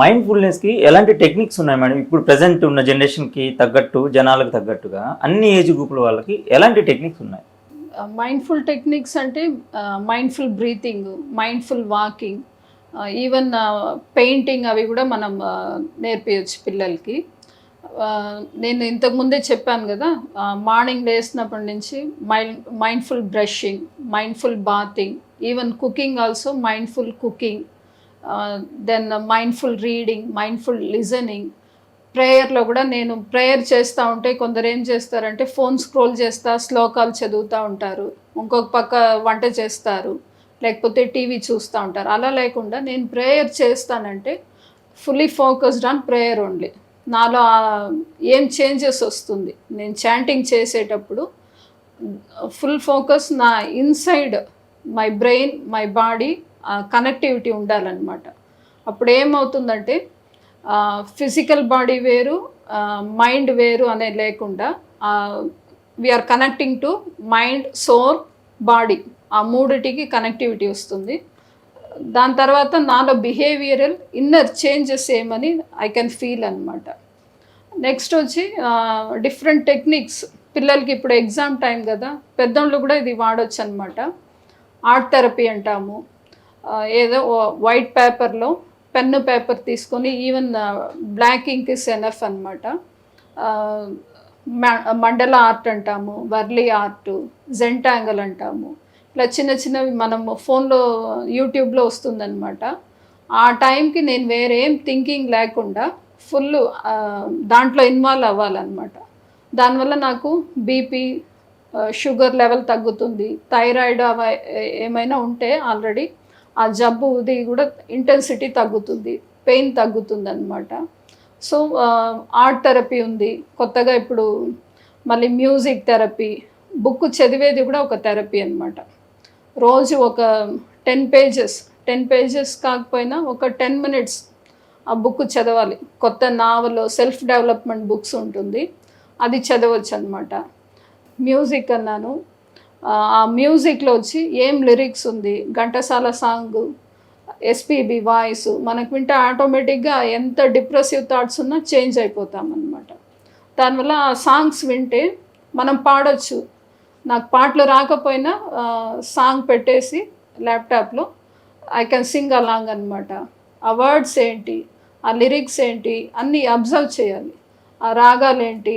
మైండ్ఫుల్నెస్కి ఎలాంటి టెక్నిక్స్ ఉన్నాయి మేడం ఇప్పుడు ప్రజెంట్ ఉన్న జనరేషన్కి తగ్గట్టు జనాలకు తగ్గట్టుగా అన్ని ఏజ్ గ్రూపుల వాళ్ళకి ఎలాంటి టెక్నిక్స్ ఉన్నాయి? మైండ్ఫుల్ టెక్నిక్స్ అంటే mindful breathing mindful walking even painting అవి కూడా మనం నేర్పించచ్చు పిల్లలకి. నేను ఇంతకుముందే చెప్పాను కదా మార్నింగ్ లేసినప్పటి నుంచి mind mindful brushing mindful bathing even cooking also mindful cooking then mindful reading mindful listening ప్రేయర్లో కూడా నేను ప్రేయర్ చేస్తూ ఉంటే కొందరు ఏం చేస్తారంటే ఫోన్ స్క్రోల్ చేస్తా శ్లోకాలు చదువుతూ ఉంటారు. ఇంకొక పక్క వంట చేస్తారు. లేకపోతే టీవీ చూస్తూ ఉంటారు. అలా లేకుండా నేను ప్రేయర్ చేస్తానంటే fully focused on prayer only నాలో ఏం చేంజెస్ వస్తుంది? నేను చాంటింగ్ చేసేటప్పుడు ఫుల్ ఫోకస్ నా inside my brain my body connectivity ఉండాలన్నమాట. అప్పుడు ఏమవుతుందంటే ఫిజికల్ బాడీ వేరు మైండ్ వేరు అనేది లేకుండా we're connecting to mind soul body ఆ మూడిటికి కనెక్టివిటీ వస్తుంది. దాని తర్వాత నాలో బిహేవియరల్ ఇన్నర్ చేంజెస్ ఏమని ఐ కెన్ ఫీల్ అనమాట నెక్స్ట్ వచ్చి డిఫరెంట్ టెక్నిక్స్ పిల్లలకి ఇప్పుడు ఎగ్జామ్ టైం కదా పెద్దోళ్ళు కూడా ఇది వాడచ్చు అనమాట ఆర్ట్ థెరపీ అంటాము. ఏదో వైట్ పేపర్లో పెన్ను పేపర్ తీసుకొని even black ink is enough అనమాట మండల ఆర్ట్ అంటాము వర్లీ ఆర్ట్ జెంటాంగల్ అంటాము. ఇలా చిన్న చిన్నవి మనము ఫోన్లో యూట్యూబ్లో వస్తుందన్నమాట. ఆ టైంకి నేను వేరేం థింకింగ్ లేకుండా ఫుల్ దాంట్లో ఇన్వాల్వ్ అవ్వాలన్నమాట. దానివల్ల నాకు బీపీ షుగర్ లెవెల్ తగ్గుతుంది. థైరాయిడ్ అవి ఏమైనా ఉంటే ఆల్రెడీ ఆ జబ్బుది కూడా ఇంటెన్సిటీ తగ్గుతుంది పెయిన్ తగ్గుతుంది అనమాట సో ఆర్ట్ థెరపీ ఉంది. కొత్తగా ఇప్పుడు మళ్ళీ మ్యూజిక్ థెరపీ బుక్ చదివేది కూడా ఒక థెరపీ అనమాట రోజు ఒక టెన్ పేజెస్ టెన్ పేజెస్ కాకపోయినా ఒక టెన్ మినిట్స్ ఆ బుక్ చదవాలి. కొత్త నావల్ సెల్ఫ్ డెవలప్మెంట్ బుక్స్ ఉంటుంది. అది చదవచ్చు అనమాట మ్యూజిక్ అన్నాను. ఆ, మ్యూజిక్లో వచ్చి ఏం లిరిక్స్ ఉంది? ఘంటసాల సాంగ్ ఎస్పీబి వాయిస్ మనకు వింటే ఆటోమేటిక్గా ఎంత డిప్రెసివ్ థాట్స్ ఉన్నా చేంజ్ అయిపోతాం అనమాట దానివల్ల ఆ సాంగ్స్ వింటే మనం పాడొచ్చు. నాకు పాటలు రాకపోయినా సాంగ్ పెట్టేసి ల్యాప్టాప్లో ఐ కెన్ సింగ్ అలాంగ్ అనమాట ఆ వర్డ్స్ ఏంటి? ఆ లిరిక్స్ ఏంటి? అన్నీ అబ్జర్వ్ చేయాలి. ఆ రాగాలు ఏంటి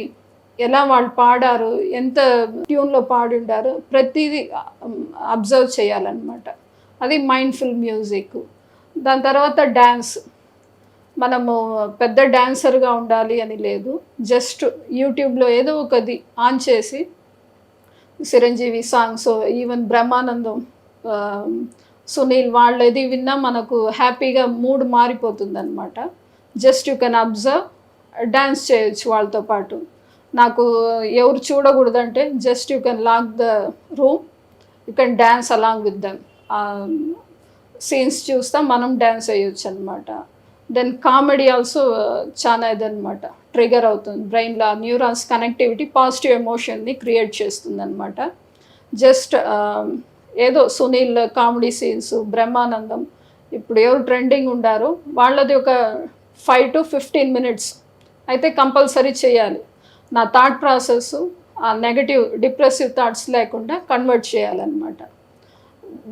ఎలా వాళ్ళు పాడారు ఎంత ట్యూన్లో పాడి ప్రతిదీ అబ్జర్వ్ చేయాలన్నమాట. అది మైండ్ఫుల్ మ్యూజిక్. దాని తర్వాత డ్యాన్స్ మనము పెద్ద డ్యాన్సర్గా ఉండాలి అని లేదు. జస్ట్ యూట్యూబ్లో ఏదో ఒకది ఆన్ చేసి చిరంజీవి సాంగ్స్ ఈవెన్ బ్రహ్మానందం సునీల్ వాళ్ళది విన్నా మనకు హ్యాపీగా మూడ్ మారిపోతుంది అనమాట just you can observe dance చేయొచ్చు వాళ్ళతో పాటు. నాకు ఎవరు చూడకూడదంటే just you can lock the room you can dance along with them scenes చూస్తా మనం డ్యాన్స్ వేయొచ్చు అనమాట దెన్ కామెడీ ఆల్సో చాలా ఇదనమాట ట్రిగర్ అవుతుంది. బ్రెయిన్లో న్యూరాన్స్ కనెక్టివిటీ పాజిటివ్ ఎమోషన్ని క్రియేట్ చేస్తుంది అనమాట జస్ట్ ఏదో సునీల్ కామెడీ సీన్స్ బ్రహ్మానందం. ఇప్పుడు ఎవరు ట్రెండింగ్ ఉండారో వాళ్ళది ఒక ఫైవ్ టు ఫిఫ్టీన్ మినిట్స్ అయితే కంపల్సరీ చేయాలి. నా థాట్ ప్రాసెస్ ఆ నెగటివ్ డిప్రెసివ్ థాట్స్ లేకుండా కన్వర్ట్ చేయాలన్నమాట.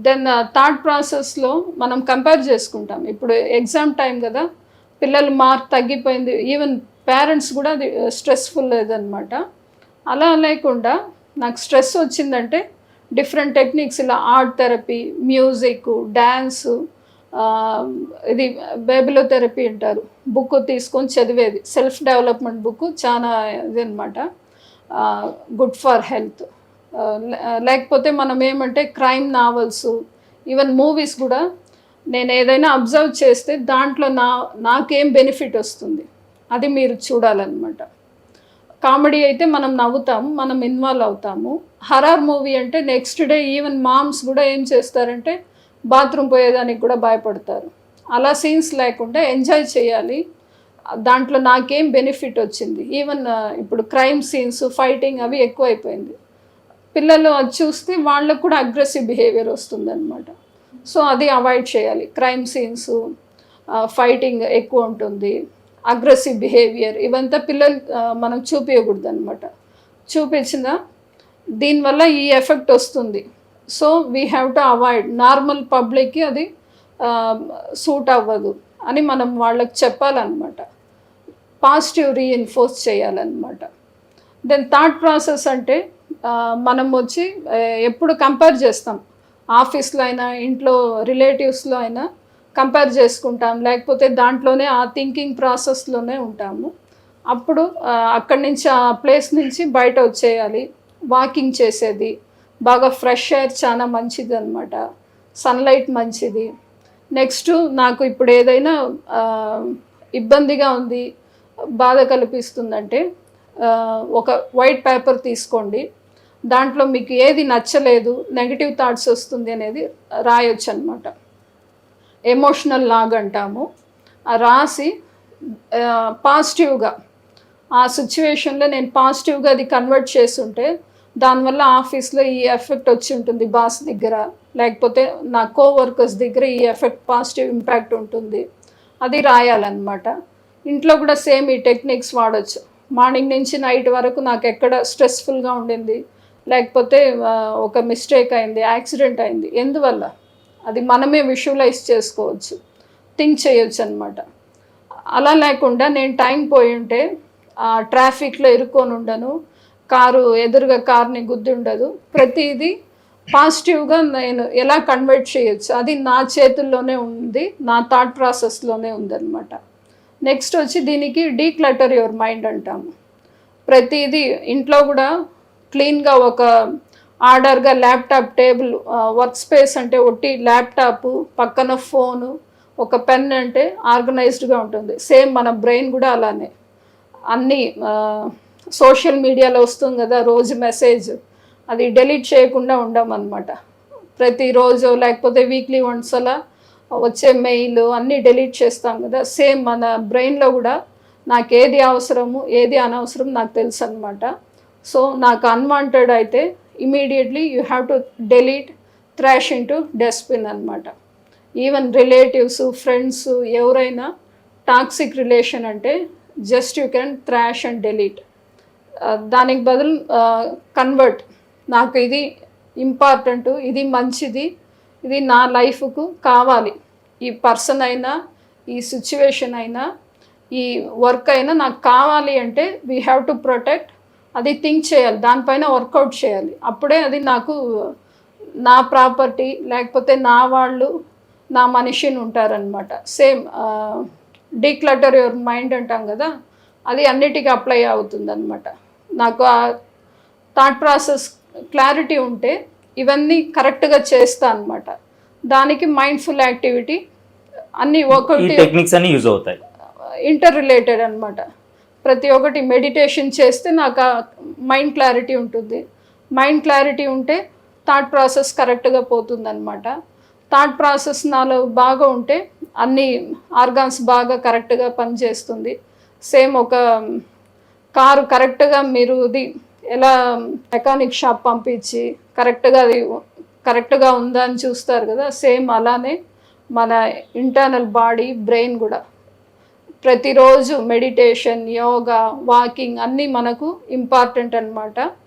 దెన్ థాట్ ప్రాసెస్లో మనం కంపేర్ చేసుకుంటాం. ఇప్పుడు ఎగ్జామ్ టైం కదా పిల్లలు మార్క్ తగ్గిపోయింది. ఈవెన్ పేరెంట్స్ కూడా అది స్ట్రెస్ఫుల్ లేదనమాట అలా లేకుండా నాకు స్ట్రెస్ వచ్చిందంటే డిఫరెంట్ టెక్నిక్స్ ఇలా ఆర్ట్ థెరపీ మ్యూజిక్ డ్యాన్సు ఇది బేబిలో థెరపీ అంటారు. బుక్ తీసుకొని చదివేది. సెల్ఫ్ డెవలప్మెంట్ బుక్ చాలా ఇది అనమాట గుడ్ ఫర్ హెల్త్. లేకపోతే మనం ఏమంటే క్రైమ్ నావల్స్ ఈవెన్ మూవీస్ కూడా నేను ఏదైనా అబ్జర్వ్ చేస్తే దాంట్లో నా నాకేం బెనిఫిట్ వస్తుంది? అది మీరు చూడాలన్నమాట. కామెడీ అయితే మనం నవ్వుతాము మనం ఇన్వాల్వ్ అవుతాము. హర్రర్ మూవీ అంటే నెక్స్ట్ డే ఈవెన్ మామ్స్ కూడా ఏం చేస్తారంటే బాత్రూమ్ పోయేదానికి కూడా భయపడతారు. అలా సీన్స్ లేకుండా ఎంజాయ్ చేయాలి. దాంట్లో నాకేం బెనిఫిట్ వచ్చింది. ఈవెన్ ఇప్పుడు క్రైమ్ సీన్స్ ఫైటింగ్ అవి ఎక్కువైపోయింది. పిల్లలు అది చూస్తే వాళ్ళకు కూడా అగ్రెసివ్ బిహేవియర్ వస్తుందన్నమాట. సో అది అవాయిడ్ చేయాలి. క్రైమ్ సీన్స్ ఫైటింగ్ ఎక్కువ ఉంటుంది. అగ్రెసివ్ బిహేవియర్ ఇవంతా పిల్లలు మనం చూపించకూడదు అనమాట చూపించిన దీనివల్ల ఈ ఎఫెక్ట్ వస్తుంది. So we have to avoid normal పబ్లిక్కి అది సూట్ అవ్వదు అని మనం వాళ్ళకి చెప్పాలన్నమాట. పాజిటివ్ రీఎన్ఫోర్స్ చేయాలన్నమాట. దెన్ థాట్ ప్రాసెస్ అంటే మనం వచ్చి ఎప్పుడు కంపేర్ చేస్తాం. ఆఫీస్లో అయినా ఇంట్లో రిలేటివ్స్లో అయినా కంపేర్ చేసుకుంటాం. లేకపోతే దాంట్లోనే ఆ థింకింగ్ ప్రాసెస్లోనే ఉంటాము. అప్పుడు అక్కడి నుంచి ఆ ప్లేస్ నుంచి బయట వచ్చేయాలి. వాకింగ్ చేసేది. బాగా ఫ్రెష్ ఎయిర్ చాలా మంచిది అనమాట సన్లైట్ మంచిది. నెక్స్ట్ నాకు ఇప్పుడు ఏదైనా ఇబ్బందిగా ఉంది బాధ కల్పిస్తుందంటే ఒక వైట్ పేపర్ తీసుకోండి. దాంట్లో మీకు ఏది నచ్చలేదు నెగిటివ్ థాట్స్ వస్తుంది అనేది రాయొచ్చు అనమాట ఎమోషనల్ లాగ్ అంటాము. రాసి పాజిటివ్గా ఆ సిచ్యువేషన్లో నేను పాజిటివ్గా అది కన్వర్ట్ చేస్తుంటే దానివల్ల ఆఫీస్లో ఈ ఎఫెక్ట్ వచ్చి ఉంటుంది బాస్ దగ్గర. లేకపోతే నా కోవర్కర్స్ దగ్గర ఈ ఎఫెక్ట్ పాజిటివ్ ఇంపాక్ట్ ఉంటుంది. అది రాయాలన్నమాట. ఇంట్లో కూడా సేమ్ ఈ టెక్నిక్స్ వాడచ్చు. మార్నింగ్ నుంచి నైట్ వరకు నాకు ఎక్కడ స్ట్రెస్ఫుల్గా ఉండింది. లేకపోతే ఒక మిస్టేక్ అయింది యాక్సిడెంట్ అయింది. ఎందువల్ల? అది మనమే విజువలైజ్ చేసుకోవచ్చు. థింక్ చేయొచ్చు అనమాట అలా లేకుండా నేను టైం పోయి ఉంటే ట్రాఫిక్లో ఇరుక్కొని ఉండను. కారు ఎదురుగా కార్ని గుద్ది ఉండదు ప్రతిదీ పాజిటివ్గా నేను ఎలా కన్వర్ట్ చేయొచ్చు? అది నా చేతుల్లోనే ఉంది నా థాట్ ప్రాసెస్లోనే ఉందన్నమాట. నెక్స్ట్ వచ్చి దీనికి డీక్లటర్ యువర్ మైండ్ అంటాము. ప్రతిదీ ఇంట్లో కూడా క్లీన్గా ఒక ఆర్డర్గా ల్యాప్టాప్ టేబుల్ వర్క్ స్పేస్ అంటే ఒట్టి ల్యాప్టాప్ పక్కన ఫోను ఒక పెన్ అంటే ఆర్గనైజ్డ్గా ఉంటుంది. సేమ్ మన బ్రెయిన్ కూడా అలానే. అన్నీ సోషల్ మీడియాలో వస్తుంది కదా రోజు మెసేజ్. అది డెలీట్ చేయకుండా ఉండమన్నమాట. ప్రతిరోజు లేకపోతే వీక్లీ వన్స్ అలా వచ్చే మెయిల్ అన్నీ డెలీట్ చేస్తాం కదా సేమ్ మన బ్రెయిన్లో కూడా నాకు ఏది అవసరము ఏది అనవసరం నాకు తెలుసు అనమాట సో నాకు అన్వాంటెడ్ అయితే immediately you have to delete trash into dustbin అనమాట ఈవెన్ రిలేటివ్స్ ఫ్రెండ్స్ ఎవరైనా టాక్సిక్ రిలేషన్ అంటే just you can trash and delete. దానికి బదులు కన్వర్ట్ నాకు ఇది ఇంపార్టెంట్ ఇది మంచిది ఇది నా లైఫ్కు కావాలి. ఈ పర్సన్ అయినా ఈ సిచ్యువేషన్ అయినా ఈ వర్క్ అయినా నాకు కావాలి అంటే వీ హ్యావ్ టు ప్రొటెక్ట్ అది థింక్ చేయాలి దానిపైన వర్కౌట్ చేయాలి. అప్పుడే అది నాకు నా ప్రాపర్టీ లేకపోతే నా వాళ్ళు నా మనిషిని ఉంటారనమాట సేమ్ డీక్లటర్ యువర్ మైండ్ అంటాం కదా అది అన్నిటికీ అప్లై అవుతుంది అనమాట నాకు ఆ థాట్ ప్రాసెస్ క్లారిటీ ఉంటే ఇవన్నీ కరెక్ట్గా చేస్తా అనమాట దానికి మైండ్ఫుల్ యాక్టివిటీ అన్నీ ఒకటి టెక్నిక్స్ అన్ని యూజ్ అవుతాయి. ఇంటర్ రిలేటెడ్ అనమాట ప్రతి ఒక్కటి మెడిటేషన్ చేస్తే నాకు ఆ మైండ్ క్లారిటీ ఉంటుంది. మైండ్ క్లారిటీ ఉంటే థాట్ ప్రాసెస్ కరెక్ట్గా పోతుంది అనమాట థాట్ ప్రాసెస్ నాలో బాగా ఉంటే అన్ని ఆర్గాన్స్ బాగా కరెక్ట్గా పనిచేస్తుంది. సేమ్ ఒక కారు కరెక్ట్గా మీరు ఇది ఎలా మెకానిక్ షాప్ పంపించి కరెక్ట్గా అది కరెక్ట్గా ఉందా అని చూస్తారు కదా సేమ్ అలానే మన ఇంటర్నల్ బాడీ బ్రెయిన్ కూడా. ప్రతిరోజు మెడిటేషన్ యోగా వాకింగ్ అన్నీ మనకు ఇంపార్టెంట్ అన్నమాట.